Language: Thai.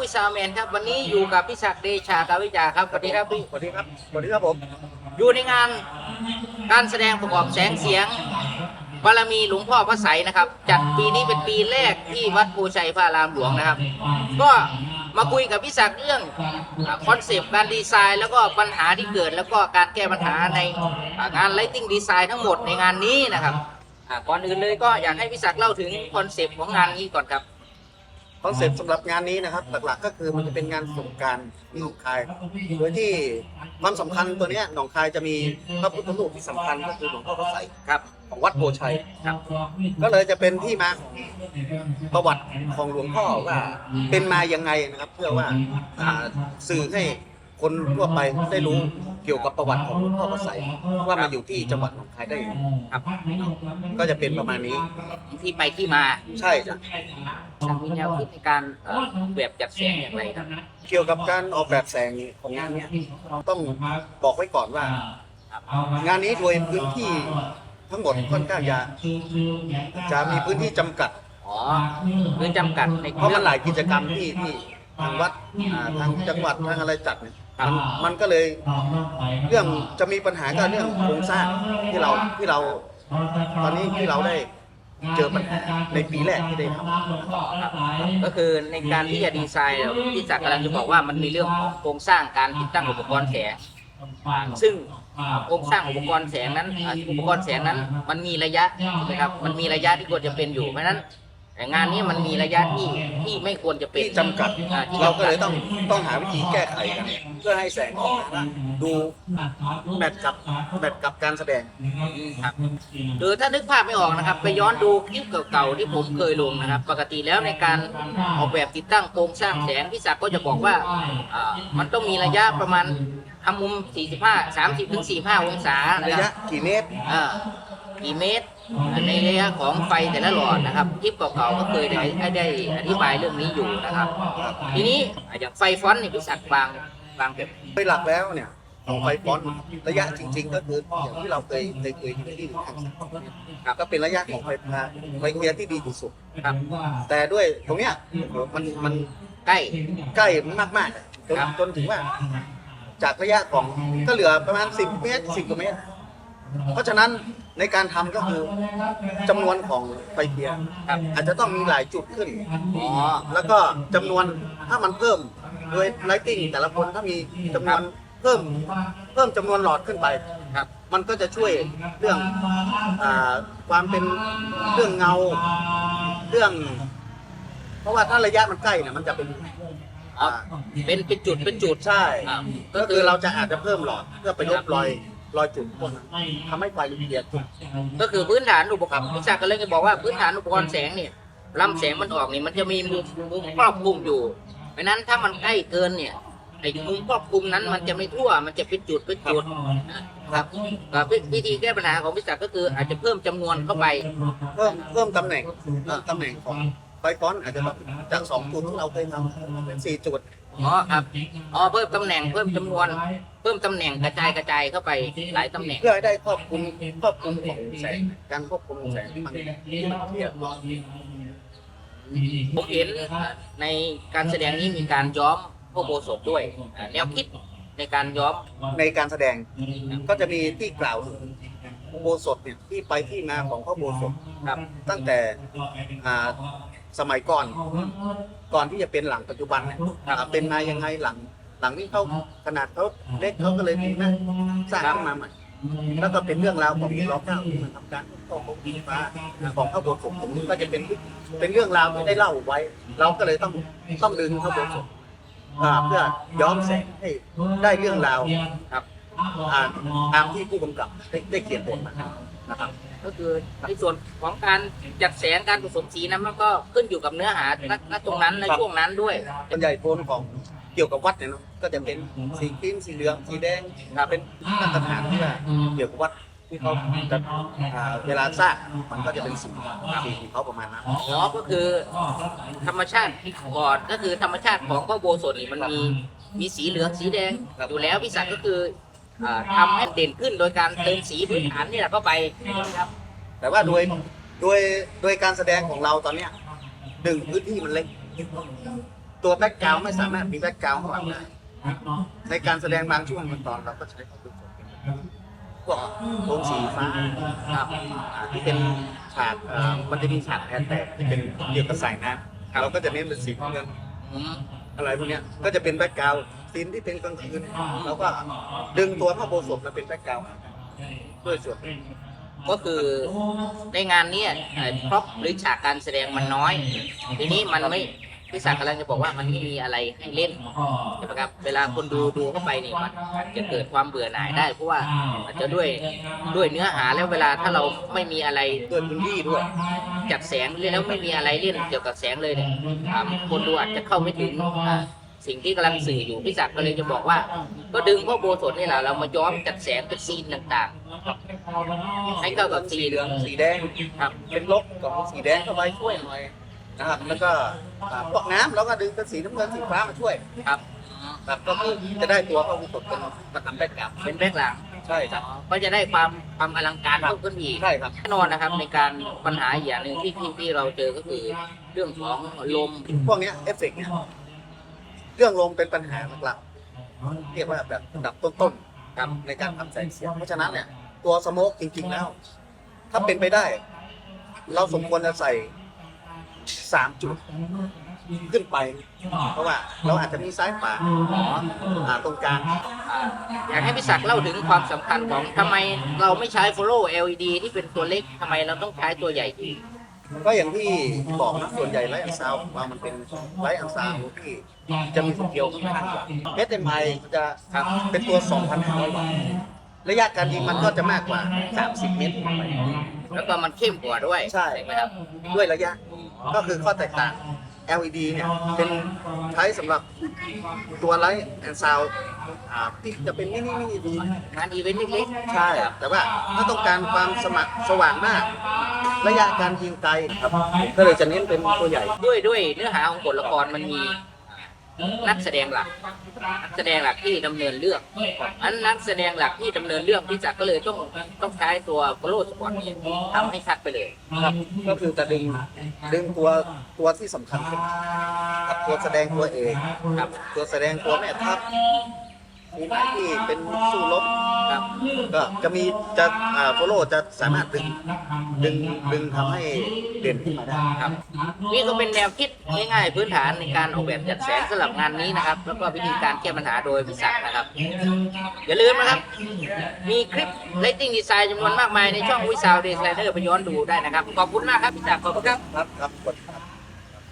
ปุ้ยซาวแมนครับ วันนี้อยู่กับพี่ศักดิ์เดชากาวิจาครับสวัสดีครับพี่สวัสดีครับสวัสดีครับผม อยู่ในงานการแสดงประกอบแสงเสียงบารมีหลวงพ่อพระไสยนะครับ จัดปีนี้เป็นปีแรกที่วัดโพชัยพระอารามหลวงนะครับ ก็มาคุยกับพี่ศักดิ์เรื่องคอนเซปต์การดีไซน์ แล้วก็ปัญหาที่เกิด แล้วก็การแก้ปัญหาในอ่างานไลติ้งดีไซน์ทั้งหมดในงานนี้นะครับอ่าก่อนอื่นเลยก็อยากให้พี่ศักดิ์เล่าถึงคอนเซปต์ของงานนี้ก่อนครับ คอนเซ็ปต์สำหรับงานนี้นะครับ หลักๆ ก็คือมันจะเป็นงานสงกรารหนองคาย โดยที่ความสำคัญตัวเนี้ยหนองคายจะมีพระพุทธรูปที่สำคัญก็คือหลวงพ่อพระไสยครับของวัดโพชัยครับ ก็เลยจะเป็นที่มาของประวัติของหลวงพ่อว่าเป็นมายังไงนะครับ เพื่อว่าอ่าสื่อให้ คนทั่วไปได้รู้เกี่ยวกับประวัติของหลวงพ่อพระไสยว่ามาอยู่ที่จังหวัดหนองคายได้ยังไงครับ ก็จะเป็นประมาณนี้ที่ไปที่มาใช่จ้ะ จากมีแนวคิดในการเอ่อแบบจัดแสงอย่างไรครับ เกี่ยวกับการออกแบบแสงของงานเนี้ยต้องบอกไว้ก่อนว่า งานนี้โดยพื้นที่ทั้งหมดค่อนข้างจะจะมีพื้นที่จำกัด อ๋อเรื่องจำกัดในเพราะเรื่มัอนงหลายกิจกรรมที่ที่ทางวัดอ่าทางจังหวัดทางอะไรจัดเนี่ยครับ มันมันก็เลยเรื่องจะมีปัญหาก็เรื่องโครงสร้างที่เราที่เราตอนนี้ที่เราได้เจอปัญหาในปีแรกที่ได้ทำก็คือในการที่จะดีไซน์เนี่ยพี่จักรกำลังจะบอกว่ามันมีเรื่องของโครงสร้างการติดตั้งอุปกรณ์แสงซึ่งโครงสร้างอุปกรณ์แสงนั้นอ่าอุปกรณ์แสงนั้น มันมีระยะถูกไหมครับมันมีระยะที่ควรจะเป็นอยู่เพราะฉะนั้น แต่งานนี้มันมีระยะที่ที่ไม่ควรจะเป็นที่จำกัด อ่าที่เราจำก็เลยต้องต้องหาวิธีแก้ไขกัน เพื่อให้แสงออกมาดูแมทกับแมทกับการแสดงอืมครับหรือถ้านึกภาพไม่ออกนะครับ ไปย้อนดูคลิปเก่าๆที่ผมเคยลงนะครับ ปกติแล้วในการออกแบบติดตั้งโครงสร้างแสงพี่ศักดิ์ก็จะบอกว่าอ่ามันต้องมีระยะประมาณทำมุม 45 30ถึง45 องศานะระคยะรับกี่เมตร อ่า กี่เมตร ในระยะของไฟแต่ละหลอดนะครับคลิปเก่าๆก็เคยได้ได้อธิบายเรื่องนี้อยู่นะครับ ทีนี้อย่างไฟฟอนต์นี่พี่ศักดิ์วางวางแบบโดยหลักแล้วเนี่ยของไฟฟอนต์ระยะจริง ๆ ก็คืออย่างที่เราเคยเคยคุยที่ที่ทางสังคมเนี่ยครับก็เป็นระยะของไฟฟ้าไฟเกียร์ที่ดีที่สุดครับ แต่ด้วยตรงเนี้ยมันมันใกล้ใกล้มากๆจนครับจนถึงว่า จากระยะของก็เหลือประมาณ 10 เมตร 10กว่าเมตร เพราะฉะนั้น ในการทำก็คือจำนวนของไฟเกียร์ครับอาจจะต้องมีหลายจุดขึ้นอ๋อแล้วก็จำนวนถ้ามันเพิ่มโดยไลติ้งแต่ละคนถ้ามีจำนวนเพิ่มเพิ่มจำนวนหลอดขึ้นไป ครับ มันก็จะช่วยเรื่องอาความเป็นเรื่องเงาเรื่อง เพราะว่าถ้าระยะมันใกล้เนี่ยมันจะเป็นอ๋อเป็นเป็นจุดเป็นจุดใช่ อ่าก็คือเราจะอาจจะเพิ่มหลอดเพื่อไปลบรอย รอยจุดพวกนั้นทำให้ไฟมันเปลี่ยนก็คือพื้นฐานอุปกรณ์พี่ศักดิ์ก็เลยจะบอกว่าพื้นฐานอุปกรณ์แสงเนี่ยลำแสงมันออกนี่มันจะมีมุมมุมครอบคลุมอยู่เพราะฉะนั้นถ้ามันใกล้เกินเนี่ยไอ้มุมครอบคลุมนั้นมันจะไม่ทั่ว มันจะเป็นจุดเป็นจุดนะครับก็วิธีแก้ปัญหาของพี่ศักดิ์ก็คืออาจจะเพิ่มจำนวนเข้าไป เพิ่มเพิ่มตำแหน่งเพิ่มตำแหน่งของไฟฟอนต์อาจจะต้องจากสองจุดที่เราเคยทำเป็นสี่จุดอ๋อครับอ๋อเพิ่มตำแหน่งเพิ่มจำนวน เพิ่มตำแหน่งกระจายกระจายเข้าไปหลายตำแหน่ง เพื่อให้ได้ครอบคลุมครอบคลุมของแสงการควบคุมของแสงมันมันเทียบผมเห็นในการแสดงนี้มีการย้อมพระโบสถด้วยอ่าแนวคิดในการย้อมในการแสดงก็จะมีที่กล่าวถึงอุโบสถเนี่ยที่ไปที่มาของพระอุโบสถครับ ตั้งแต่อ่าสมัยก่อน ก่อนที่จะเป็นหลังปัจจุบันเนี่ยอ่าเป็นมายังไงหลัง หลังนี้เขาขนาดเขาเล็กเขาก็เลยมีนะสร้างขึ้นมาใหม่แล้วก็เป็นเรื่องราวของล้อเก้าที่มันทำการต่อของดินฟ้าของพระโบสถผมนี้ก็จะเป็นเป็นเรื่องราวที่ได้เล่าไว้ เราก็เลยต้องต้องดึงพระโบสถอ่าเพื่อย้อมแสงให้ได้เรื่องราวครับอ่าตามที่ผู้กำกับได้ได้เขียนบทมานะครับก็คือในส่วนของการจัดแสงการผสมสีนั้นมันก็ขึ้นอยู่กับเนื้อหาณณตรงนั้นในครับช่วงนั้นด้วยส่วนใหญ่โทนของ เกี่ยวกับวัดเนี่ยเนาะก็จะเป็นสีครีมสีเหลืองสีแดงอ่าเป็นมาตรฐานที่ว่าเกี่ยวกับวัดที่เขาจะอ่าเวลาสร้างมันก็จะเป็นสีสีของเขาประมาณนั้น อ๋อก็คือธรรมชาติก่อนก็คือธรรมชาติของพระโบสถนี่มันมีมีสีเหลืองสีแดงครับอยู่แล้วพิศักดิ์ก็คืออ่าทำให้เด่นขึ้นโดยการเติมสีพื้นฐานนี่แหละเข้าไปนะครับ แต่ว่าโดยโดยโดยการแสดงของเราตอนเนี้ยหนึ่งพื้นที่มันเล็ก ตัวแบ็กกราวไม่สามารถมีแบ็กกราวข้างหลังได้ในการแสดงบางช่วงบางตอนเราก็ใช้ความรู้สึกพวกโทนสีฟ้าครับอ่าที่เป็นฉากเอ่อมันจะมีฉากแพนแตกที่เป็นเกี่ยวกับสายน้ำเราก็จะเน้นเป็นสีเงินอืมอะไรพวกเนี้ยก็จะเป็นแบ็กกราวซีนที่เป็นกลางคืนเราก็ดึงตัวพระโบสถมาเป็นแบ็กกราวด้วยส่วนหนึ่ง ก็คือในงานเนี้พร็อพหรือฉากการแสดงมันน้อย ทีนี้มันไม่ พี่ศักดิ์กำลังจะบอกว่ามันไม่มีอะไรให้เล่นใช่ไหมครับ เวลาคนดูดูเข้าไปนี่มันอาจจะเกิดความเบื่อหน่ายได้ เพราะว่าอาจจะด้วยด้วยเนื้อหาแล้วเวลาถ้าเราไม่มีอะไรด้วยพื้นที่ด้วย จัดแสงแล้วไม่มีอะไรเล่นเกี่ยวกับแสงเลยเนี่ยอ่าคนดูอาจจะเข้าไม่ถึงอ่าสิ่งที่กำลังสื่ออยู่พี่ศักดิ์ก็เลยจะบอกว่า ก็ดึงพวกโบสถนี่แหละเรามาย้อมจัดแสงเป็นซีนต่างๆให้เข้ากับซีสีนเหลืองสีแดงครับเป็นลบของสีแดงเข้าไปช่วยหน่อย นะครับ แล้วก็อ่าพวกน้ำเราก็ดึงเป็นสีน้ำเงินสีฟ้ามาช่วยครับครับก็คือจะได้ตัวพระอุปเป็นประกันแบ็กกราวเป็นแบ็คหลังใช่ครับ ก็จะได้ความความอลังการเพิ่มขึ้นอีก ใช่ครับ แน่นอนนะครับในการปัญหาอีกอย่างหนึ่งที่ที่ที่เราเจอก็คือเรื่องของลม พวกเนี้ยเอฟเฟกต์เนี่ยเรื่องลมเป็นปัญหาหลักๆเรียกว่าแบบอันดับต้นๆครับในการทำแสงเสียงเพราะฉะนั้นเนี่ย ตัวสโมกจริงๆแล้ว ถ้าเป็นไปได้ เราสมควรจะใส่ สามจุดขึ้นไป เพราะว่าเราอาจจะมีซ้ายขวาอ่าตรงกลางอ่าอยากให้พี่ศักดิ์เล่าถึงความสำคัญของทำไมเราไม่ใช้ follow LED ที่เป็นตัวเล็กทำไมเราต้องใช้ตัวใหญ่ ก็อย่างที่บอกนะส่วนใหญ่ไลท์อันซาวของเรามันเป็นไลท์อันซาวที่จะมีสเกลค่อนข้างใหญ่ HMI จะครับเป็นตัว 2,500วัตต์ระยะการยิงมันก็จะมากกว่า 30 เมตรขึ้นไปแล้วก็มันเข้มกว่าด้วยใช่ไหมครับด้วยระยะ ก็คือข้อแตกต่าง LED เนี่ยเป็นใช้สำหรับตัวไลท์แอนซาวที่จะเป็นมินิมินิดีงานอีเวนต์เล็กๆ ใช่ แต่ว่าถ้าต้องการความสมัครสว่างมาก ระยะการยิงไกลครับ ก็เลยจะเน้นเป็นตัวใหญ่ ด้วยด้วยเนื้อหาของบทละครมันมี นักแสดงหลักนักแสดงหลักที่ดำเนินเรื่องอันนักแสดงหลักที่ดำเนินเรื่องพี่จักรก็เลยต้องต้องใช้ตัวโฟโลสปอร์ตทำให้ชัดไปเลยครับก็คือจะดึงดึงตัวตัวที่สำคัญขึ้นกับตัวแสดงตัวเอกครับตัวแสดงตัวแม่ทัพมีหน้าที่เป็นสู้รบ ครับก็จะมีจะอ่าโฟโลจะสามารถดึงดึงดึงทำให้เด่นขึ้นมาได้ครับนี่ก็เป็นแนวคิดง่ายๆพื้นฐานในการออกแบบจัดแสงสำหรับงานนี้นะครับ แล้วก็วิธีการแก้ปัญหาโดยพิศักดิ์นะครับ อย่าลืมนะครับ มีคลิป lighting design จำนวนมากมายในช่องวิสาวเดซไลเนอร์ไปย้อนดูได้นะครับ ขอบคุณมากครับพิศักดิ์ขอบคุณครับ ครับครับกดครับ